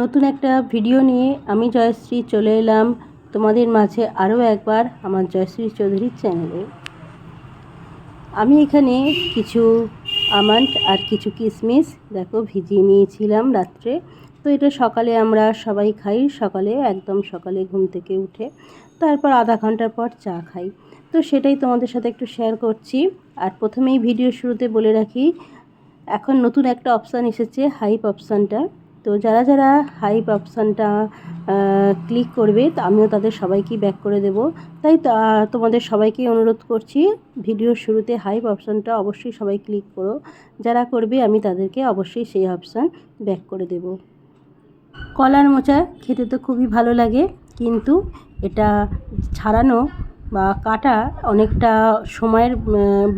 নতুন একটা ভিডিও নিয়ে আমি জয়শ্রী চলে এলাম তোমাদের মাঝে আরও একবার আমার জয়শ্রী চৌধুরীর চ্যানেলে। আমি এখানে কিছু আমন্ড আর কিছু কিশমিশ দেখো ভিজিয়ে নিয়েছিলাম রাত্রে। তো এটা সকালে আমরা সবাই খাই, সকালে, একদম সকালে ঘুম থেকে উঠে। তারপর আধা ঘণ্টার পর চা খাই। তো সেটাই তোমাদের সাথে একটু শেয়ার করছি। আর প্রথমেই ভিডিও শুরুতে বলে রাখি, এখন নতুন একটা অপশান এসেছে হাইপ অপশানটা তো যারা যারা হাইপ অপশানটা ক্লিক করবে আমিও তাদের সবাইকেই ব্যাক করে দেব। তাই তোমাদের সবাইকে অনুরোধ করছি ভিডিওর শুরুতে হাইপ অপশানটা অবশ্যই সবাই ক্লিক করো। যারা করবে, আমি তাদেরকে অবশ্যই সেই অপশান ব্যাক করে দেব। কলার মোচা খেতে তো খুবই ভালো লাগে, কিন্তু এটা ছাড়ানো বা কাটা অনেকটা সময়ের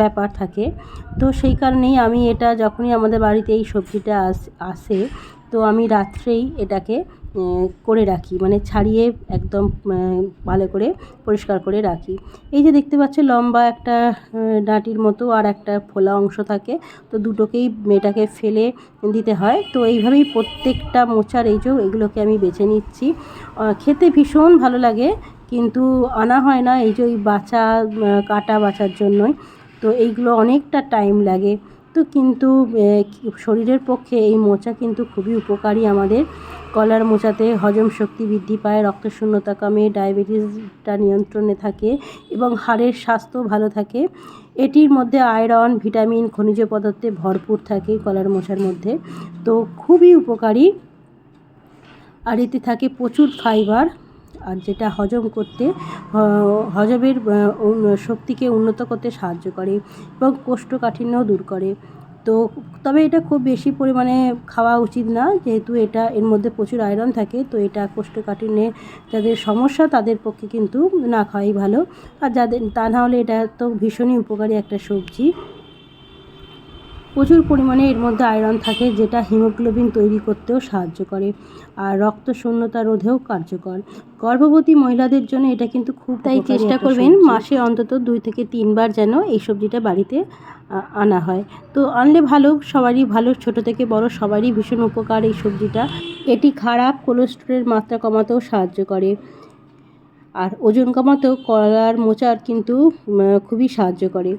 ব্যাপার থাকে। তো সেই কারণেই আমি এটা যখনই আমাদের বাড়িতে এই সবজিটা আসে তো আমি রাত্রেই এটাকে করে রাখি। মানে ছাড়িয়ে একদম ভালো করে পরিষ্কার করে রাখি। এই যে দেখতে পাচ্ছ, লম্বা একটা ডাঁটির মতো আর একটা ফোলা অংশ থাকে। তো দুটোকেই এটাকে ফেলে দিতে হয়। তো এইভাবেই প্রত্যেকটা মোচার এই যে এগুলোকে আমি বেছে নিচ্ছি। খেতে ভীষণ ভালো লাগে, কিন্তু আনা হয় না। এই যে ওই বাছা কাটা বাছার জন্যই। তো এইগুলো অনেকটা টাইম লাগে। তো কিন্তু শরীরের পক্ষে এই মোচা কিন্তু খুবই উপকারী আমাদের। কলার মোচাতে হজম শক্তি বৃদ্ধি পায় রক্তশূন্যতা কমে, ডায়াবেটিসটা নিয়ন্ত্রণে থাকে এবং হাড়ের স্বাস্থ্য ভালো থাকে। এটির মধ্যে আয়রন, ভিটামিন, খনিজ পদার্থে ভরপুর থাকে কলার মোচার মধ্যে। তো খুবই উপকারী। আর এতে থাকে প্রচুর ফাইবার। আর যেটা হজম করতে হজমের শক্তিকে উন্নত করতে সাহায্য করে এবং কোষ্ঠকাঠিন্যও দূর করে। তো তবে এটা খুব বেশি পরিমাণে খাওয়া উচিত না, যেহেতু এটা এর মধ্যে প্রচুর আয়রন থাকে, তো এটা কোষ্ঠকাঠিন্যে যাদের সমস্যা তাদের পক্ষে কিন্তু না খাওয়াই ভালো। আর যাদের, তা না হলে এটা তো ভীষণই উপকারী একটা সবজি। প্রচুর পরিমাণে এর মধ্যে আয়রন থাকে যেটা হিমোগ্লোবিন তৈরি করতেও সাহায্য করে আর রক্ত শূন্যতা রোধেও কার্যকর। গর্ভবতী মহিলাদের জন্য এটা কিন্তু খুব তাই চেষ্টা করবেন মাসে অন্তত দুই থেকে তিনবার যেন এই সবজিটা বাড়িতে আনা হয়। তো আনলে ভালো সবারই ভালো ছোট থেকে বড় সবারই ভীষণ উপকার এই সবজিটা। এটি খারাপ কোলেস্ট্রলের মাত্রা কমাতেও সাহায্য করে। আর ওজন কমাতেও কলার মোচার কিন্তু খুবই সাহায্য করে।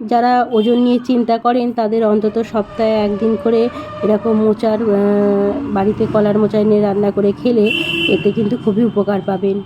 যারা ওজন নিয়ে চিন্তা করেন, তাদের অন্তত সপ্তাহে একদিন করে এরকম মোচার বাড়িতে কলার মোচা এনে রান্না করে খেলে এতে কিন্তু খুবই উপকার পাবেন।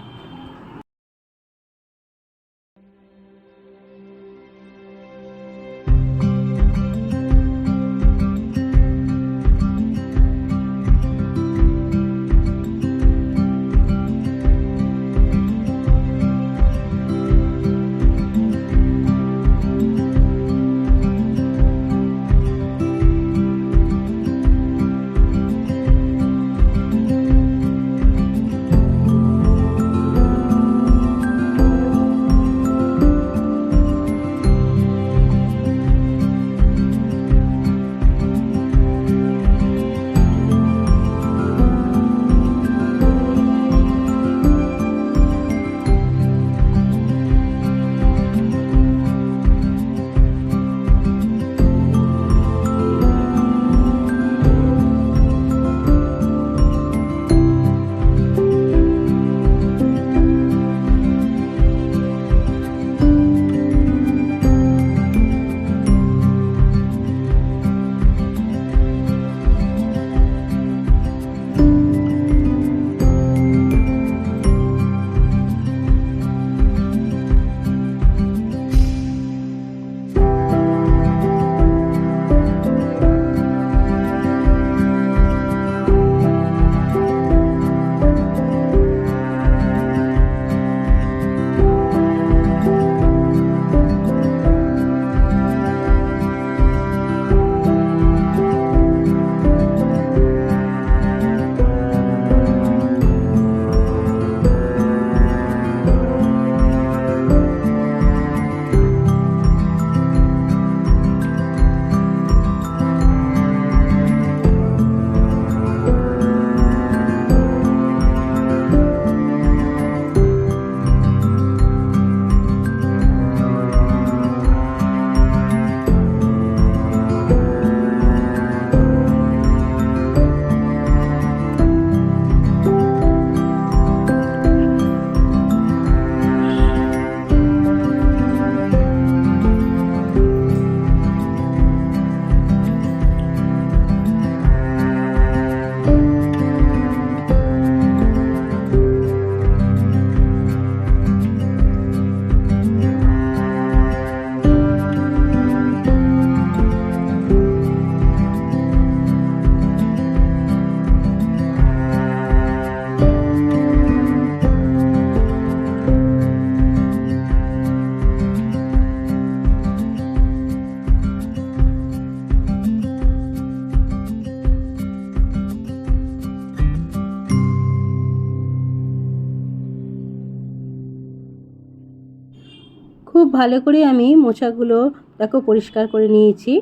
ভালো করে আমি মোচাগুলো দেখো পরিষ্কার করে নিয়েছি।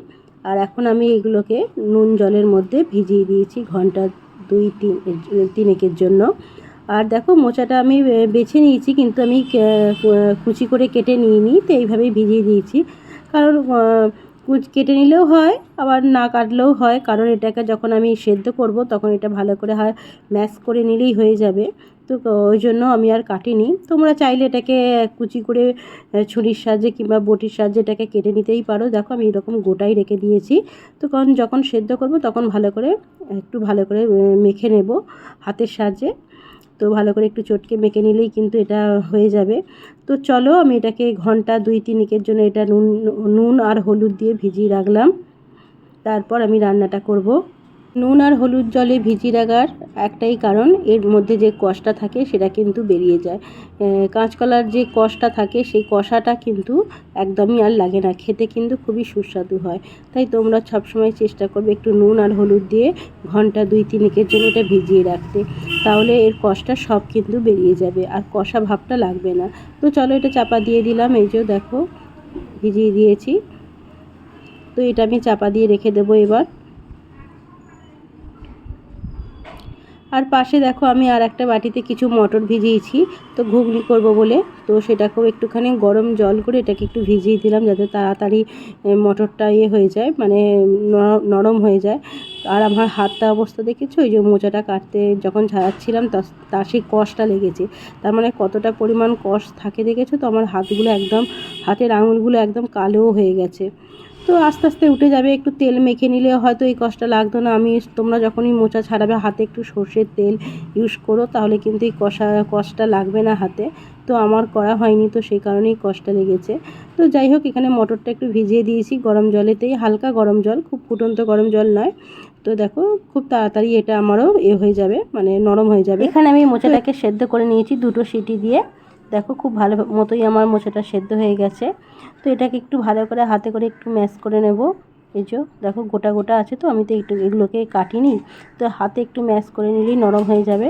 আর এখন আমি এগুলোকে নুন জলের মধ্যে ভিজিয়ে দিয়েছি ঘণ্টা দুই, তিন তিনেকের জন্য। আর দেখো মোচাটা আমি বেছে নিয়েছি কিন্তু আমি কুচি করে কেটে নিইনি, তো এইভাবেই ভিজিয়ে দিয়েছি। কারণ কুচ, কেটে নিলেও হয়, আবার না কাটলেও হয়। কারণ এটাকে যখন আমি সেদ্ধ করব তখন এটা ভালো করে হয় ম্যাশ করে নিলেই হয়ে যাবে। তো ওই জন্য আমি আর কাটিনি। তোমরা চাইলে এটাকে কুচি করে ছুরির সাহায্যে কিংবা বটির সাহায্যে এটাকে কেটে নিতেই পারো। দেখো আমি এরকম গোটাই রেখে দিয়েছি। তো কারণ যখন সেদ্ধ করব তখন ভালো করে একটু ভালো করে মেখে নেব হাতের সাহায্যে। তো ভালো করে একটু চটকে মেখে নিলেই কিন্তু এটা হয়ে যাবে। তো চলো আমি এটাকে ঘণ্টা দুই তিনিকের জন্য এটা নুন নুন আর হলুদ দিয়ে ভিজিয়ে রাখলাম। তারপর আমি রান্নাটা করব। নুন আর হলুদ জলে ভিজিয়ে রাখার একটাই কারণ, এর মধ্যে যে কষটা থাকে সেটা কিন্তু বেরিয়ে যায়। কাঁচকলার যে কষটা থাকে সেই কষাটা কিন্তু একদমই আর লাগে না, খেতে কিন্তু খুবই সুস্বাদু হয়। তাই তোমরা সবসময় চেষ্টা করবে একটু নুন আর হলুদ দিয়ে ঘণ্টা দুই তিনেকের জন্য এটা ভিজিয়ে রাখতে। তাহলে এর কষটা সব কিন্তু বেরিয়ে যাবে, আর কষা ভাবটা লাগবে না। তো চলো এটা চাপা দিয়ে দিলাম, এই যে দেখো, ভিজিয়ে দিয়েছি। তো এটা আমি চাপা দিয়ে রেখে দেবো এবার। আর পাশে দেখো আমি আর একটা বাটিতে কিছু মটর ভিজিয়েছি, তো ঘুগনি করব বলে। তো সেটাকেও একটুখানি গরম জল করে এটাকে একটু ভিজিয়ে দিলাম যাতে তাড়াতাড়ি মটরটা ইয়ে হয়ে যায় মানে নরম হয়ে যায়। আর আমার হাতটা অবস্থা দেখেছ? ওই যে মোচাটা কাটতে যখন ঝাড়াচ্ছিলাম তা- তার সেই কষটা লেগেছে। তার মানে কতটা পরিমাণ কষ থাকে দেখেছ? তো আমার হাতগুলো একদম, হাতের আঙুলগুলো একদম কালো হয়ে গেছে। তো আস্তে আস্তে উঠে যাবে একটু তেল মেখে নিলে হয়তো এই কষটা লাগতো না। আমি তোমরা যখনই মোচা ছাড়াবে হাতে একটু সর্ষের তেল ইউজ করো তাহলে কিন্তু এই কষা কষটা লাগবে না হাতে। তো আমার করা হয়নি তো সেই কারণেই কষটা লেগেছে। তো যাই হোক এখানে মটরটা একটু ভিজিয়ে দিয়েছি গরম জলেতেই। হালকা গরম জল খুব ফুটন্ত গরম জল নয়। তো দেখো খুব তাড়াতাড়ি এটা আমারও এ হয়ে যাবে মানে নরম হয়ে যাবে। এখানে আমি মোচাটাকে সেদ্ধ করে নিয়েছি দুটো সিটি দিয়ে। দেখো খুব ভালো মতোই আমার মোচাটা সেদ্ধ হয়ে গেছে। তো এটাকে একটু ভালো করে হাতে করে একটু ম্যাশ করে নেব। এই যে দেখো গোটা গোটা আছে তো, আমি তো একটু এগুলোকে কাটিনি। তো হাতে একটু ম্যাশ করে নিলেই নরম হয়ে যাবে।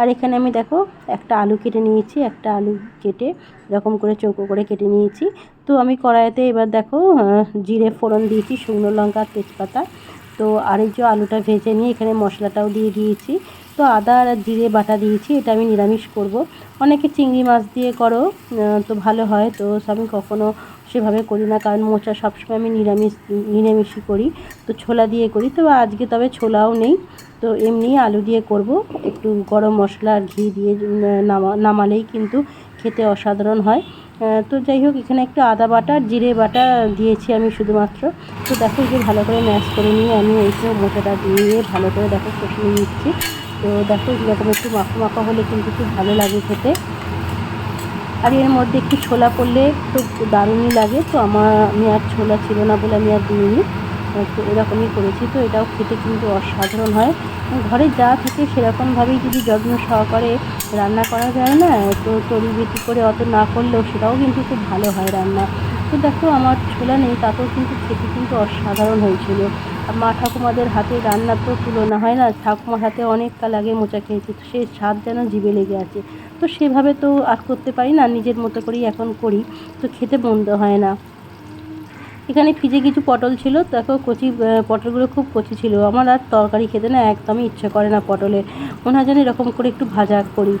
আর এখানে আমি দেখো একটা আলু কেটে নিয়েছি, একটা আলু কেটে এরকম করে চৌকো করে কেটে নিয়েছি। তো আমি কড়াইতে এবার দেখো জিরে ফোড়ন দিয়েছি, শুকনো লঙ্কা তেজপাতা। তো আর এই যে আলুটা ভেজে নিয়ে এখানে মশলাটাও দিয়ে দিয়েছি। তো আদা আর জিরে বাটা দিয়েছি, এটা আমি নিরামিষ করব। অনেকে চিংড়ি মাছ দিয়ে করো তো ভালো হয়, তো আমি কখনো সেভাবে করি না, কারণ মোচা সবসময় আমি নিরামিষ, নিরামিষই করি, তো ছোলা দিয়ে করি তো আজকে তবে ছোলাও নেই, তো এমনি আলু দিয়ে করব, একটু গরম মশলা আর ঘি দিয়ে নামা, নামালেই কিন্তু খেতে অসাধারণ হয়। তো যাই হোক, এখানে একটু আদা বাটা জিরে বাটা দিয়েছি আমি শুধুমাত্র, তো দেখো যে ভালো করে ম্যাশ করে নিয়ে আমি এই যে মোচাটা দিয়ে ভালো করে দেখো কষিয়ে নিচ্ছি। তো দেখো এরকম একটু মাখো মাখা হলে কিন্তু খুব ভালো লাগে খেতে। আর এর মধ্যে একটু ছোলা পড়লে তো দারুণই লাগে। তো আমার, আমি আর ছোলা ছিল না বলে আমি আর দিইনি। তো এরকমই করেছি। তো এটাও খেতে কিন্তু অসাধারণ হয়। ঘরে যা থাকে সেরকমভাবেই যদি যত্ন সহকারে রান্না করা যায় না। তো তরি বেটি করে অত না করলেও সেটাও কিন্তু খুব ভালো হয় রান্না। তো দেখো, আমার ছোলা নেই, তাতেও কিন্তু খেতে কিন্তু অসাধারণ হয়েছিল। মা ঠাকুমাদের হাতে রান্না তো তুলনা হয় না, ঠাকুমার হাতে অনেক কাল আগে মোচা খেয়েছি, তো সেই স্বাদ যেন জিভে লেগে আছে। তো সেভাবে তো আর করতে পারি না, নিজের মতো করেই এখন করি, তো খেতে মন্দ হয় না। এখানে ফ্রিজে কিছু পটল ছিল, দেখো কচি পটলগুলো খুব কচি ছিল। আমার আর তরকারি খেতে না একদমই ইচ্ছে করে না পটলের। মনে হয় যেন এরকম করে একটু ভাজা করি।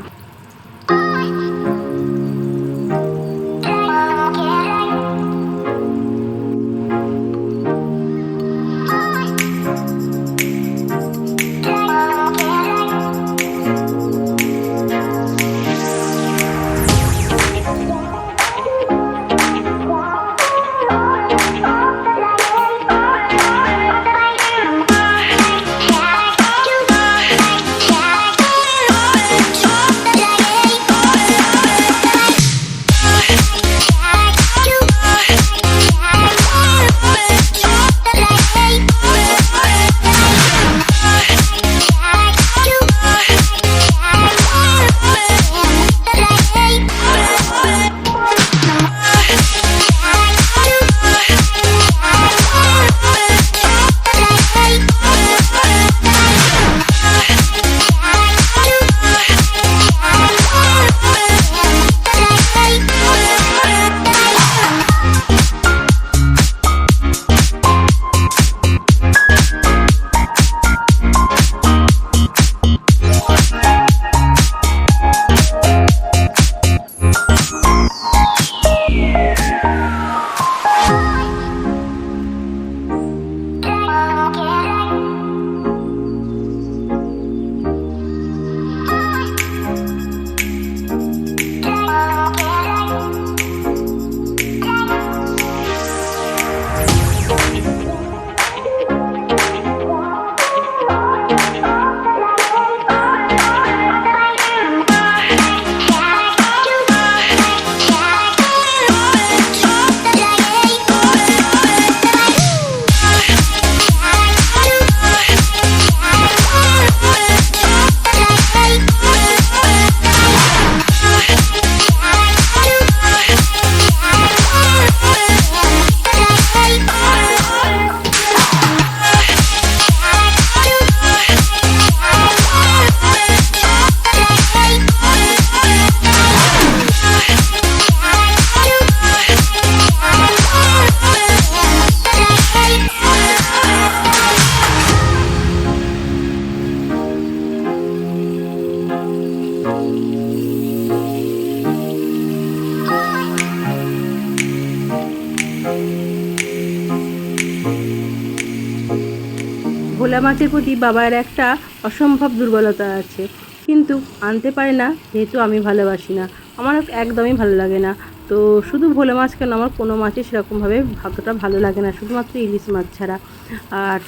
মাছের প্রতি বাবার একটা অসম্ভব দুর্বলতা আছে। কিন্তু আনতে পারে না, যেহেতু আমি ভালোবাসি না। আমার একদমই ভালো লাগে না। তো শুধু ভোলে মাছ কেন? আমার কোনো মাছই সেরকমভাবে অতটা ভালো লাগে না, শুধুমাত্র ইলিশ মাছ ছাড়া। আর,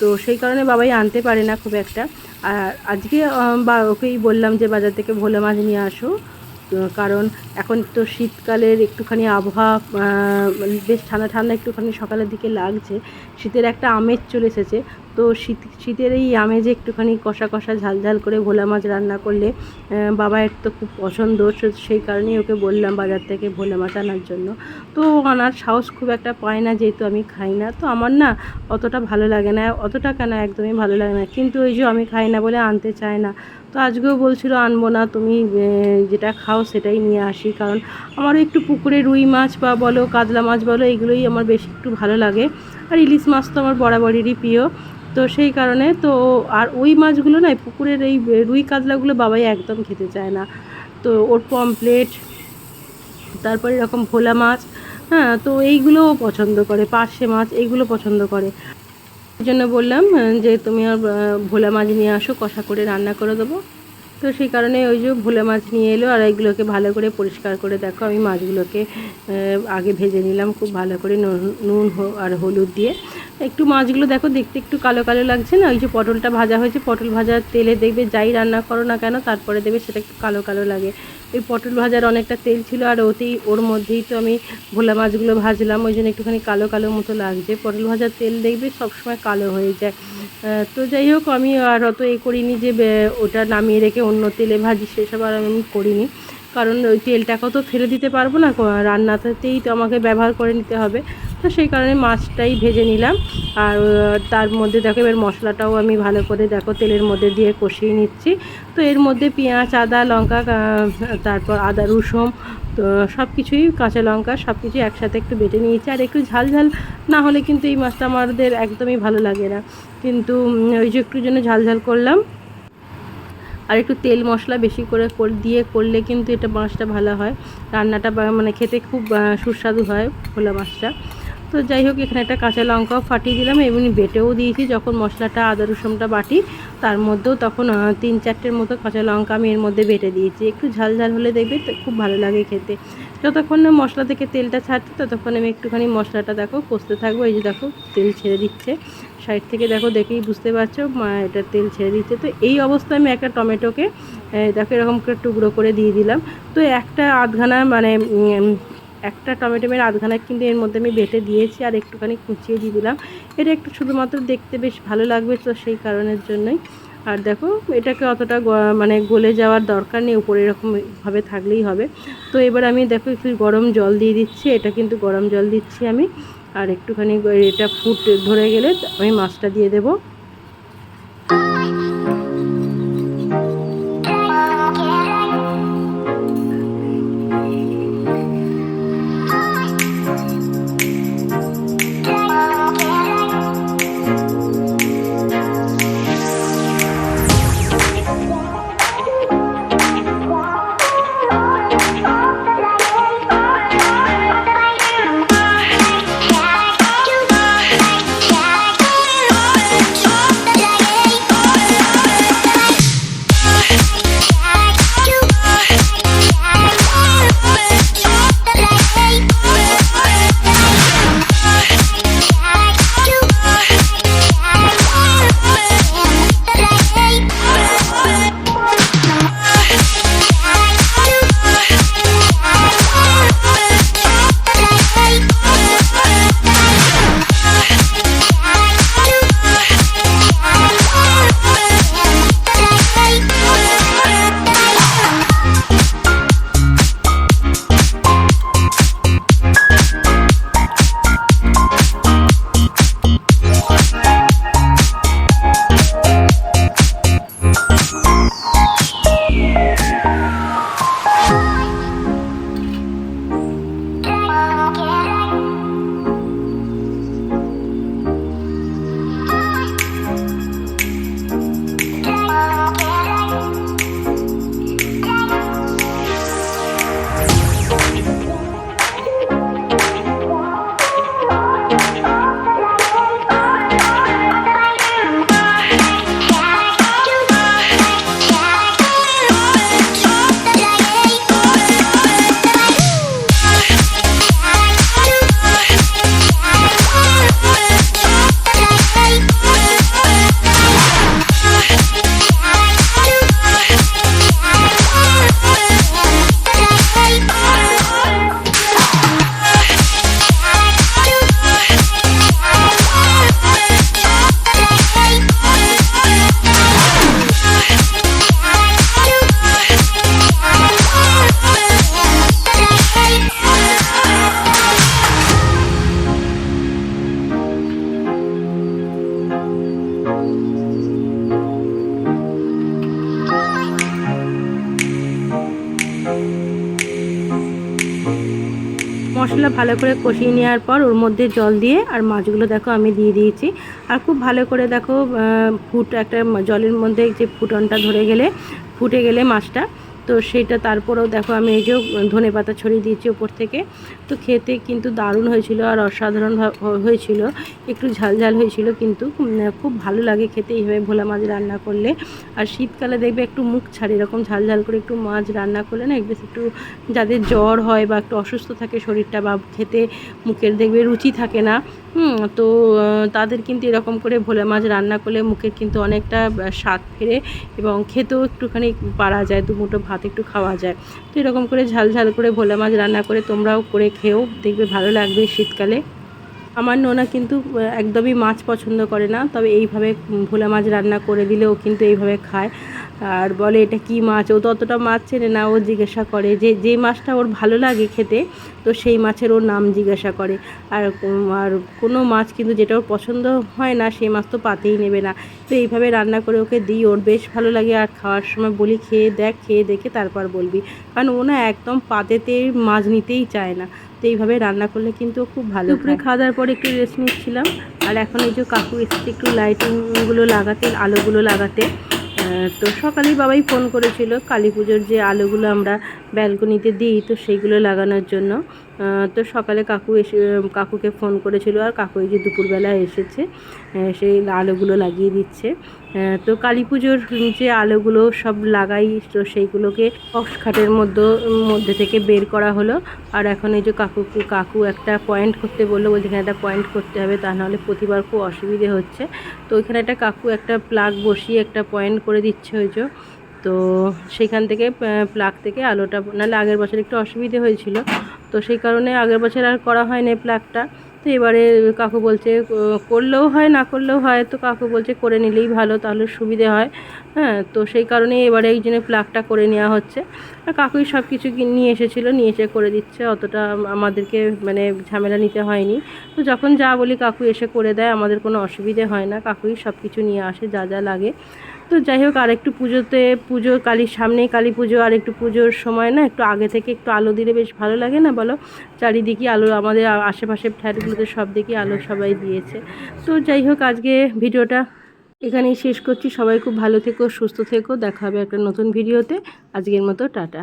তো সেই কারণে বাবাই আনতে পারে না খুব একটা। আর আজকে বা, ওকেই বললাম যে বাজার থেকে ভোলে মাছ নিয়ে আসো। কারণ এখন তো শীতকালের একটুখানি আবহাওয়া বেশ ঠান্ডা ঠান্ডা একটুখানি সকালের দিকে লাগছে। শীতের একটা আমেজ চলে এসেছে। তো শীত, শীতের এই আমেজে একটুখানি কষা কষা ঝাল ঝাল করে ভোলা মাছ রান্না করলে বাবায়ের তো খুব পছন্দ সেই কারণেই ওকে বললাম বাজার থেকে ভোলা মাছ আনার জন্য। তো আনার সাহস খুব একটা পায় না, যেহেতু আমি খাই না। তো আমার না অতটা ভালো লাগে না, অতটা কেন একদমই ভালো লাগে না। কিন্তু ওই যে আমি খাই না বলে আনতে চায় না। তো আজকেও বলছিল, আনব না, তুমি যেটা খাও সেটাই নিয়ে আসি। কারণ আমারও একটু পুকুরে রুই মাছ বা বলো, কাতলা মাছ বলো, এগুলোই আমার বেশি একটু ভালো লাগে। আর ইলিশ মাছ তো আমার বরাবরেরই প্রিয়। তো সেই কারণে তো আর ওই মাছগুলো না পুকুরের এই রুই কাতলাগুলো বাবাই একদম খেতে চায় না। তো ওর পমপ্লেট তারপরে এরকম ভোলা মাছ হ্যাঁ তো এইগুলোও পছন্দ করে, পার্শে মাছ এইগুলো পছন্দ করে। এই জন্য বললাম যে, তুমি আর ভোলা মাছ নিয়ে আসো, কষা করে রান্না করে দেবো। তো সেই কারণে ওই যে ভোলে মাছ নিয়ে এলো আর এইগুলোকে ভালো করে পরিষ্কার করে দেখো, আমি মাছগুলোকে আগে ভেজে নিলাম খুব ভালো করে নুন- আর হলুদ দিয়ে। একটু মাছগুলো দেখো দেখতে একটু কালো কালো লাগছে না? ওই যে পটলটা ভাজা হয়েছে, পটল ভাজার তেলে দেখবে যাই রান্না করো না কেন, তারপরে দেখবে সেটা একটু কালো কালো লাগে। ওই পটল ভাজার অনেকটা তেল ছিল আর ওতেই ওর মধ্যেই তো আমি ভোলা মাছগুলো ভাজলাম, ওই জন্য একটুখানি কালো কালো মতো লাগছে। পটল ভাজার তেল দেখবে সবসময় কালো হয়ে যায়। তো যাই হোক, আমি আর অত এ করিনি যে ওটা নামিয়ে রেখে অন্য তেলে ভাজি, সেসব আর আমি করিনি। কারণ ওই তেলটাকেও তো ফেলে দিতে পারব না রান্নাতেই তো আমাকে ব্যবহার করে নিতে হবে। তো সেই কারণে মাছটাই ভেজে নিলাম। আর তার মধ্যে দেখো এবার মশলাটাও আমি ভালো করে দেখো তেলের মধ্যে দিয়ে কষিয়ে নিচ্ছি। তো এর মধ্যে পেঁয়াজ, আদা, লঙ্কা তারপর আদা, রসুন, তো সব কিছুই কাঁচা লঙ্কা সব কিছু একসাথে একটু বেটে নিয়েছি। আর একটু ঝাল ঝাল না হলে কিন্তু এই মাছটা আমাদের একদমই ভালো লাগে না। কিন্তু ওই যে একটু জন্য ঝাল ঝাল করলাম। আর একটু তেল মশলা বেশি করে দিয়ে করলে কিন্তু এটা মাছটা ভালো হয়। রান্নাটা মানে খেতে খুব সুস্বাদু হয়, ভোলা মাছটা। তো যাই হোক, এখানে একটা কাঁচা লঙ্কাও ফাটিয়ে দিলাম, এমনি বেটেও দিয়েছি যখন মশলাটা, আদা রসুনটা বাটি, তার মধ্যেও তখন তিন চারটের মতো কাঁচা লঙ্কা আমি এর মধ্যে বেটে দিয়েছি। একটু ঝাল ঝাল হলে দেখবে খুব ভালো লাগে খেতে। যতক্ষণ না মশলা থেকে তেলটা ছাড়ছে, ততক্ষণ আমি একটুখানি মশলাটা দেখো কষতে থাকব। এই যে দেখো, তেল ছেড়ে দিচ্ছে। সাইড থেকে দেখো, দেখেই বুঝতে পারছ, মা, এটা তেল ছেড়ে দিচ্ছে। তো এই অবস্থায় আমি একটা টমেটোকে দেখো এরকম করে টুকরো করে দিয়ে দিলাম। তো একটা আধখানা মানে একটা টমেটোমের আধখানা কিন্তু এর মধ্যে আমি বেটে দিয়েছি আর একটুখানি কুচিয়ে দিয়ে দিলাম। এটা একটু শুধুমাত্র দেখতে বেশ ভালো লাগবে তো সেই কারণের জন্যই। আর দেখো, এটাকে অতটা মানে গলে যাওয়ার দরকার নেই, উপরে এরকমভাবে থাকলেই হবে। তো এবার আমি দেখো একটু গরম জল দিয়ে দিচ্ছি, এটা কিন্তু গরম জল দিচ্ছি আমি। আর একটুখানি এটা ফুট ধরে গেলে আমি মাছটা দিয়ে দেবো। ভালো করে কষিয়ে নেওয়ার পর ওর মধ্যে জল দিয়ে আর মাছগুলো দেখো আমি দিয়ে দিয়েছি। আর খুব ভালো করে দেখো ফুট একটা জলের মধ্যে যে ফুটনটা ধরে গেলে, ফুটে গেলে মাছটা। তো সেটা তারপরেও দেখো আমি এই যে ধনে পাতা ছড়িয়ে দিয়েছি ওপর থেকে। তো খেতে কিন্তু দারুণ হয়েছিল আর অসাধারণ হয়েছিল। একটু ঝাল ঝাল হয়েছিল কিন্তু খুব ভালো লাগে খেতে এইভাবে ভোলা মাছ রান্না করলে। আর শীতকালে দেখবে একটু মুখ ছাড়ে, এরকম ঝাল ঝাল করে একটু মাছ রান্না করলে না বেশ একটু যাদের জ্বর হয় বা একটু অসুস্থ থাকে শরীরটা বা খেতে মুখের দেখবে রুচি থাকে না। হুম, তো তাদের কিন্তু এরকম করে ভোলা মাছ রান্না করলে মুখের কিন্তু অনেকটা স্বাদ ফেরে এবং খেতেও একটুখানি পারা যায় দু মুঠো ভাত একটু খাওয়া যায়। তো এরকম করে ঝাল ঝাল করে ভোলা মাছ রান্না করে তোমরাও করে খেও দেখবে ভালো লাগবে শীতকালে। আমার নোনা কিন্তু একদমই মাছ পছন্দ করে না তবে এইভাবে ভোলা মাছ রান্না করে দিলেও কিন্তু এইভাবে খায়। আর বলে এটা কি মাছ? ও তো অতটা মাছ চেনে না ও জিজ্ঞাসা করে যে যে মাছটা ওর ভালো লাগে খেতে তো সেই মাছের ওর নাম জিজ্ঞাসা করে। আর আর কোনো মাছ কিন্তু যেটা ওর পছন্দ হয় না সেই মাছ তো পাতেই নেবে না। তো এইভাবে রান্না করে ওকে দিই ওর বেশ ভালো লাগে। আর খাওয়ার সময় বলি খেয়ে দেখ খেয়ে দেখে তারপর বলবি। কারণ ও না একদম পাতেতে মাছ নিতেই চায় না। তো এইভাবে রান্না করলে কিন্তু ও খুব ভালো দুপুরে খাওয়া দাওয়ার পরে একটু রেস্ট নিচ্ছিলাম। আর এখন এই যে কাকু এসেছে একটু লাইটিংগুলো লাগাতে আলোগুলো লাগাতে। তো সকালেই বাবাই ফোন করেছিল, কালী পুজোর যে আলোগুলো আমরা ব্যালকনিতে দিই, তো সেইগুলো লাগানোর জন্য। তো সকালে কাকু এসে, কাকুকে ফোন করেছিল, আর কাকু এই যে দুপুরবেলা এসেছে সেই আলোগুলো লাগিয়ে দিচ্ছে। তো কালী পুজোর যে আলোগুলো সব লাগাই, তো সেইগুলোকে বক্স খাটের মধ্যে মধ্যে থেকে বের করা হলো। আর এখন এই যে কাকু কাকু একটা পয়েন্ট করতে বলল, বলছে এখানে একটা পয়েন্ট করতে হবে, তা নাহলে প্রতিবার খুব অসুবিধে হচ্ছে। তো ওইখানে একটা কাকু একটা প্লাগ বসিয়ে একটা পয়েন্ট করে দিচ্ছে ওই যে। তো সেখান থেকে প্লাগ থেকে আলোটা, নাহলে আগের বছর একটু অসুবিধে হয়েছিল। তো সেই কারণে আগের বছর আর করা হয়নি প্লাগটা তো এবারে কাকু বলছে করলেও হয়, না করলেও হয়, তো কাকু বলছে, করে নিলেই ভালো, তাহলে সুবিধে হয়। হ্যাঁ তো সেই কারণে এবারে এই জন্য প্লাগটা করে নেওয়া হচ্ছে। আর কাকুই সব কিছু নিয়ে এসেছিল, নিয়ে এসে করে দিচ্ছে, অতটা আমাদেরকে মানে ঝামেলা নিতে হয়নি। তো যখন যা বলি, কাকু এসে করে দেয়, আমাদের কোনো অসুবিধে হয় না, কাকুই সব কিছু নিয়ে আসে, যা যা লাগে। তো যাই হোক আর একটু পুজোতে পুজো কালীর সামনেই কালী পুজো আর একটু পুজোর সময় না, একটু আগে থেকে একটু আলো দিলে বেশ ভালো লাগে না বলো? চারিদিকে আলো, আমাদের আশেপাশে ফ্ল্যাটগুলোতে সব দিকে আলো সবাই দিয়েছে। তো যাই হোক, আজকে ভিডিওটা এখানেই শেষ করছি। সবাই খুব ভালো থেকো, সুস্থ থেকো। দেখা হবে একটা নতুন ভিডিওতে। আজকের মতো, টাটা।